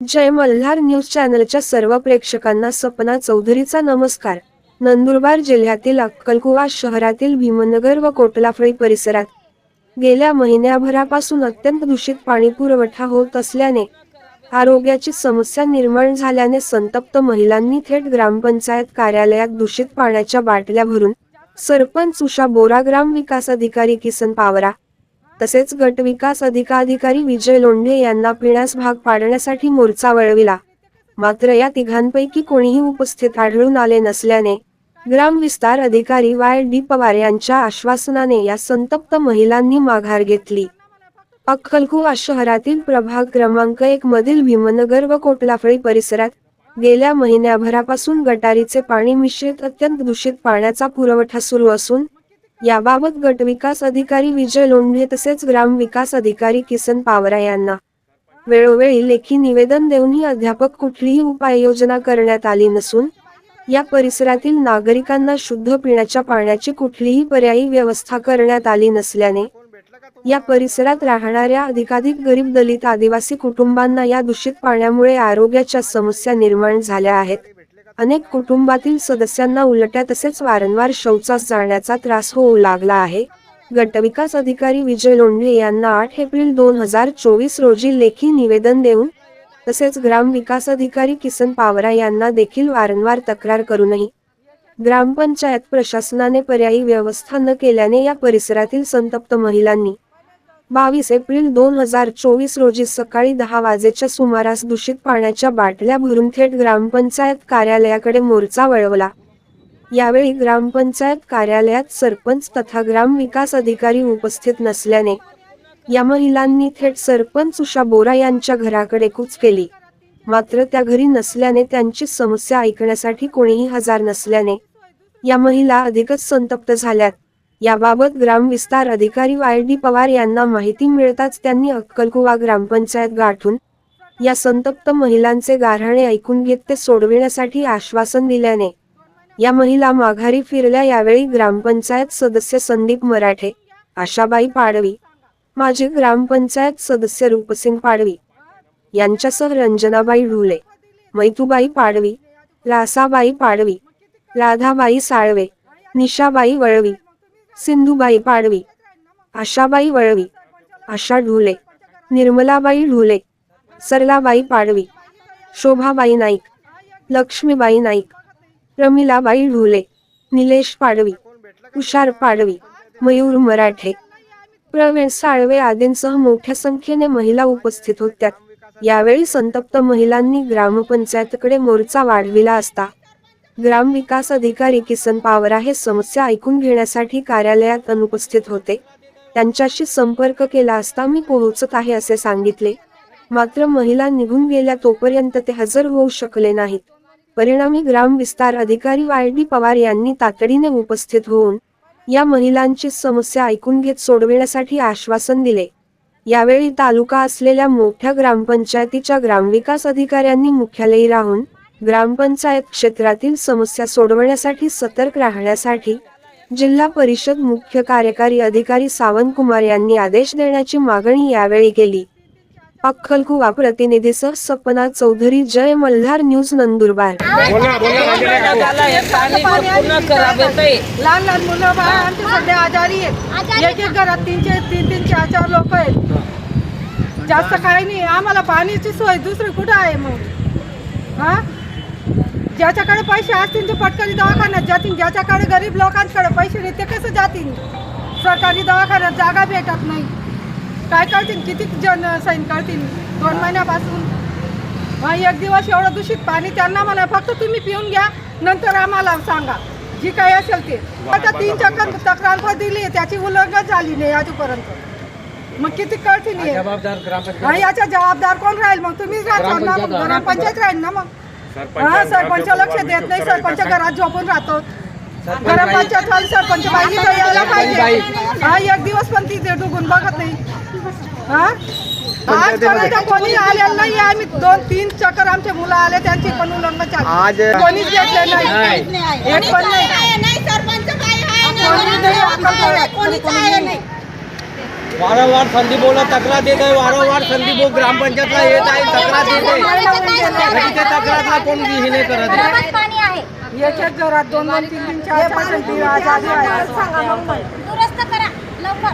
जय Malhar news चॅनलच्या सर्व प्रेक्षकांना सपना चौधरीचा नमस्कार. नंदुरबार जिल्ह्यातील अक्कलकुवा शहरातील भीमनगर व कोटलाफळी परिसरात गेल्या महिन्याभरापासून अत्यंत दूषित पाणी पुरवठा होत असल्याने आरोग्याची समस्या निर्माण झाल्याने संतप्त महिलांनी थेट ग्रामपंचायत कार्यालयात दूषित पाण्याच्या बाटल्या भरून सरपंच उषा बोरा ग्राम विकास अधिकारी किसन पावरा तसेच गट विकास अधिकाधिकारी विजय लोंढे यांना पिण्यास भाग पाडण्यासाठी मोर्चा वळविला. मात्र या तिघांपैकी कोणीही उपस्थित आढळून आले नसल्याने ग्राम विस्तार अधिकारी वाय. डी. पवार यांच्या आश्वासनाने या संतप्त महिलांनी माघार घेतली. अक्कलकुवा शहरातील प्रभाग क्रमांक एक मधील भीमनगर व कोटलाफळी परिसरात गेल्या महिन्याभरापासून गटारीचे पाणी मिश्रित अत्यंत दूषित पाण्याचा पुरवठा सुरू असून याबाबत गट विकास अधिकारी विजय लोंढे तसेच ग्राम विकास अधिकारी किसन पावरा यांना वेळोवेळी लेखी निवेदन देऊनही अध्यापक कुठलीही उपाययोजना करण्यात आली नसून या परिसरातील नागरिकांना शुद्ध पिण्याच्या पाण्याची कुठलीही पर्यायी व्यवस्था करण्यात आली नसल्याने या परिसरात राहणाऱ्या अधिकाधिक गरीब दलित आदिवासी कुटुंबांना या दूषित पाण्यामुळे आरोग्याच्या समस्या निर्माण झाल्या आहेत. अनेक कुटुंबातील सदस्यांना उलट्या तसेच वारंवार शौचास जाण्याचा त्रास होऊ लागला आहे. गटविकास अधिकारी विजय लोंढे यांना आठ एप्रिल दोन हजार चोवीस रोजी लेखी निवेदन देऊन तसेच ग्राम विकास अधिकारी किसन पावरा यांना देखील वारंवार तक्रार करूनही ग्रामपंचायत प्रशासनाने पर्यायी व्यवस्था न केल्याने या परिसरातील संतप्त महिलांनी बावीस एप्रिल दोन हजार चोवीस रोजी सकाळी दहा वाजेच्या सुमारास दूषित पाण्याच्या बाटल्या भरून थेट ग्रामपंचायत कार्यालयाकडे मोर्चा वळवला. यावेळी ग्रामपंचायत कार्यालयात सरपंच तथा ग्राम विकास अधिकारी उपस्थित नसल्याने या महिलांनी थेट सरपंच उषा बोरा यांच्या घराकडे कूच केली. मात्र त्या घरी नसल्याने त्यांची समस्या ऐकण्यासाठी कोणीही हजर नसल्याने या महिला अधिकच संतप्त झाल्यात. याबाबत ग्रामविस्तार अधिकारी वाय डी पवार यांना माहिती मिळताच त्यांनी अक्कलकुवा ग्रामपंचायत गाठून या संतप्त महिलांचे गारहाणे ऐकून घेत ते सोडविण्यासाठी आश्वासन दिल्याने या महिला माघारी फिरल्या. यावेळी ग्रामपंचायत सदस्य संदीप मराठे आशाबाई पाडवी माजी ग्रामपंचायत सदस्य रूपसिंग पाडवी यांच्यासह रंजनाबाई ढुले मैतुबाई पाडवी रासाबाई पाडवी राधाबाई साळवे निशाबाई वळवी सिंधुबाई पाडवी आशाबाई वळवी आशा ढुले निर्मलाबाई ढुले सरलाबाई पाडवी शोभाबाई नाईक लक्ष्मीबाई नाईक रमिलाबाई ढुले निलेश पाडवी तुषार पाडवी मयूर मराठे प्रवीण साळवे आदींसह मोठ्या संख्येने महिला उपस्थित होत्या. यावेळी संतप्त महिलांनी ग्रामपंचायतकडे मोर्चा वाढविला असता ग्रामविकास अधिकारी किसन पावरा हे समस्या ऐकून घेण्यासाठी कार्यालयात अनुपस्थित होते. त्यांच्याशी संपर्क केला असता मी पोहोचत आहे असे सांगितले. मात्र महिला निघून गेल्या तोपर्यंत ते हजर होऊ शकले नाहीत. परिणामी ग्राम विस्तार अधिकारी वाय. डी. पवार यांनी तातडीने उपस्थित होऊन या महिलांची समस्या ऐकून घेत सोडविण्यासाठी आश्वासन दिले. यावेळी तालुका असलेल्या मोठ्या ग्रामपंचायतीच्या ग्रामविकास अधिकाऱ्यांनी मुख्यालयी राहून ग्रामपंचायत क्षेत्रातील समस्या सोडवण्यासाठी सतर्क राहण्यासाठी जिल्हा परिषद मुख्य कार्यकारी अधिकारी सावंत कुमार यांनी आदेश देण्याची मागणी यावेळी केली. अक्कलकुवा प्रतिनिधीसह सपना चौधरी जय मल्हार न्यूज नंदुरबार. बोला बोला महिना झाला पाणी पूर्ण खराब येतंय लहान लहान मुलं बाळ आमचे सध्या आजारी आहेत. एक एक घरात तीनशे तीन तीन चार चार लोक आहेत. जास्त काही नाही. आम्हाला पाण्याची सोय दुसरी कुठं आहे मग? हा? ज्याच्याकडे पैसे असतील ते पटकनी दवाखान्यात जातील. ज्याच्याकडे गरीब लोकांकडे पैसे नाही ते कसं जातील? सरकारी दवाखान्यात जागा भेटत नाही. काय करतील? किती जण सैन करतील? दोन महिन्यापासून. एक दिवस एवढं दूषित पाणी त्यांना म्हणा फक्त तुम्ही पिऊन घ्या नंतर आम्हाला सांगा. जी काही असेल ते. आता तीन चक्कर तक्रार पण दिली त्याची उल्लंघन झाली नाही अजूनपर्यंत मग किती कळतील हे? जबाबदार ग्रामपंचायत. याचा जबाबदार कोण राहील? मग तुम्हीच राहणार ना मग. ग्रामपंचायत राहील ना मग. हा सरपंच लक्ष देत नाही सरपंच घरात झोपून राहतो. ग्रामपंचायत वाले सरपंच बाई इथं यायला पाहिजे. हा एक दिवस पण ती ते डुगून बघत नाही. हा? आजपर्यंत कोणी आलेलं नाही आम्ही दोन तीन चक्कर आमचे मुलं आले त्यांची पण चालू कोणीच घेतले नाही एक पण नाही. कोणी अक्कल नाही. वारंवार संदीपोला तक्रार देत आहे वारंवार संदीपो ग्रामपंचायतला येत आहे तक्रार देत आहे तक्रारला कोण हे नाही करत आहे? पाणी आहे. एक एक घरात दोन दोन तीन तीन चार चार लवकर.